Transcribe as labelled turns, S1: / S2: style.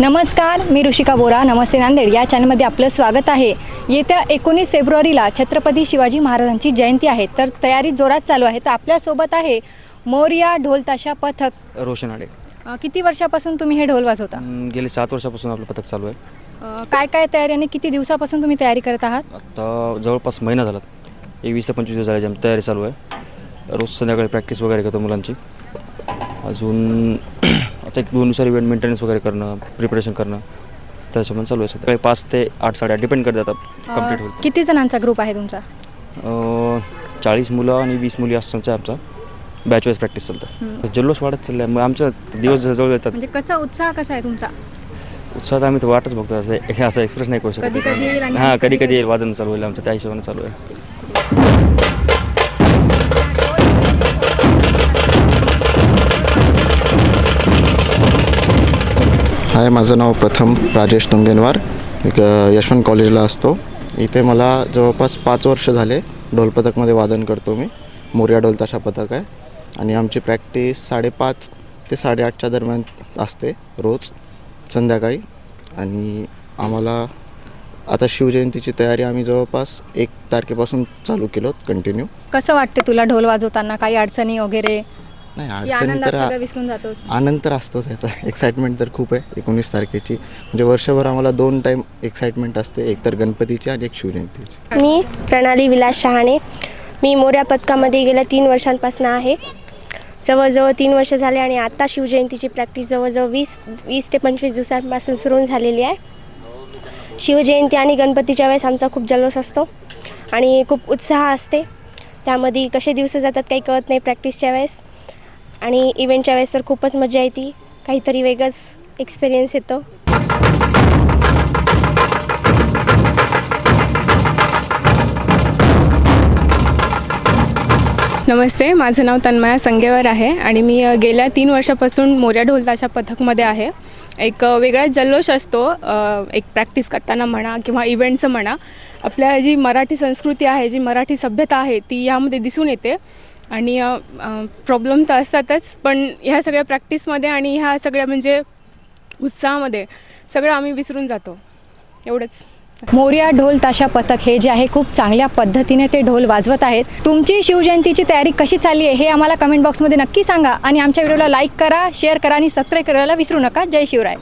S1: नमस्कार मी ऋषिका बोरा नमस्ते नांदेड. या चॅनलमध्ये आपलं स्वागत आहे. येत्या एकोणीस फेब्रुवारीला छत्रपती शिवाजी महाराजांची जयंती आहे. तर तयारी जोरात चालू आहे. तर आपल्यासोबत आहे मोर्या ढोल ताशा पथक.
S2: रोशन आडे.
S1: किती वर्षापासून तुम्ही हे ढोल वाजवता?
S2: गेले सात वर्षापासून आपलं पथक चालू आहे.
S1: काय काय तयारी आणि किती दिवसापासून तुम्ही तयारी करत आहात?
S2: आता जवळपास महिना झाला. एक वीस ते पंचवीस दिवस झाले आमची तयारी चालू आहे. रोज संध्याकाळी प्रॅक्टिस वगैरे करतो मुलांची. अजून आता एक दोन इव्हेंट मेंटेनन्स वगैरे करणं प्रिपरेशन करणं त्याच्यामुळे चालू आहे सकाळी पाच ते आठ साडेआठ डिपेंड करतात
S1: कंप्लीट
S2: होईल.
S1: किती जणांचा ग्रुप आहे तुमचा?
S2: अं, चाळीस मुलं आणि वीस मुली असण्याचा आमचा बॅच वाईज प्रॅक्टिस चालतं जल्लोष वाढत चाललं आहे मग आमच्या दिवस जवळ येतात.
S1: म्हणजे कसा उत्साह कसा आहे तुमचा?
S2: उत्साहात आम्ही तर वाटच बघतो. असं हे असं एक्सप्रेस नाही करू शकत.
S1: कधी-कधी येईल आणि
S2: हां कधी
S1: कधी-कधी
S2: कधी येईल. वादन चालू होईल आमचं. त्या हिशोबाने चालू आहे.
S3: हाय माझं नाव प्रथम राजेश तुंगेनवार. एक यशवंत कॉलेजला असतो. इथे मला जवळपास पाच वर्ष झाले ढोलपथकमध्ये वादन करतो मी. मोर्या ढोलताशा पथक आहे. आणि आमची प्रॅक्टिस साडेपाच ते साडेआठच्या दरम्यान असते रोज संध्याकाळी. आणि आम्हाला आता शिवजयंतीची तयारी आम्ही जवळपास एक तारखेपासून चालू केलो कंटिन्यू
S1: कसं वाटते तुला ढोल वाजवताना? काही अडचणी वगैरे?
S3: नाही अडचणी तर
S1: विसरून जातोस
S3: आनंद तर असतोच याचा. एक्साइटमेंट तर खूप आहे एकोणीस तारखेची. म्हणजे वर्षभर आम्हाला दोन टाईम एक्साइटमेंट असते एक तर गणपतीची आणि एक शिवजयंतीची.
S4: मी प्रणाली विलास शहाणे. मी मोऱ्या पथकामध्ये गेल्या तीन वर्षांपासून आहे. जवळजवळ तीन वर्ष झाले आणि आत्ता शिवजयंतीची प्रॅक्टिस जवळजवळ वीस वीस ते पंचवीस दिवसांपासून सुरू झालेली आहे. शिवजयंती आणि गणपतीच्या वेळेस आमचा खूप जल्लोष असतो आणि खूप उत्साह असते. त्यामध्ये कसे दिवस जातात काही कळत नाही प्रॅक्टिसच्या वेळेस. आणि इव्हेंटच्या वेळेस तर खूपच मजा येते. काहीतरी वेगळंच एक्सपिरियन्स येतो.
S5: नमस्ते माझं नाव तन्मया संगेवर आहे आणि मी गेल्या तीन वर्षापासून मोऱ्या ढोलताच्या पथकमध्ये आहे. एक वेगळा जल्लोष असतो एक प्रॅक्टिस करताना म्हणा किंवा इव्हेंटचं म्हणा. आपल्या जी मराठी संस्कृती आहे जी मराठी सभ्यता आहे ती यामध्ये दिसून येते. आणि प्रॉब्लेम तर असतातच पण ह्या सगळ्या प्रॅक्टिसमध्ये आणि ह्या सगळ्या म्हणजे उत्साहामध्ये सगळं आम्ही विसरून जातो. एवढंच.
S1: मोर्या ढोल ताशा पथक हे जे आहे खूप चांगल्या पद्धतीने ते ढोल वाजवत आहेत. तुमची शिवजयंतीची तयारी कशी चालली आहे हे आम्हाला कमेंट बॉक्समध्ये नक्की सांगा आणि आमच्या व्हिडिओला लाईक करा शेअर करा आणि सबस्क्राईब करायला विसरू नका. जय शिवराय.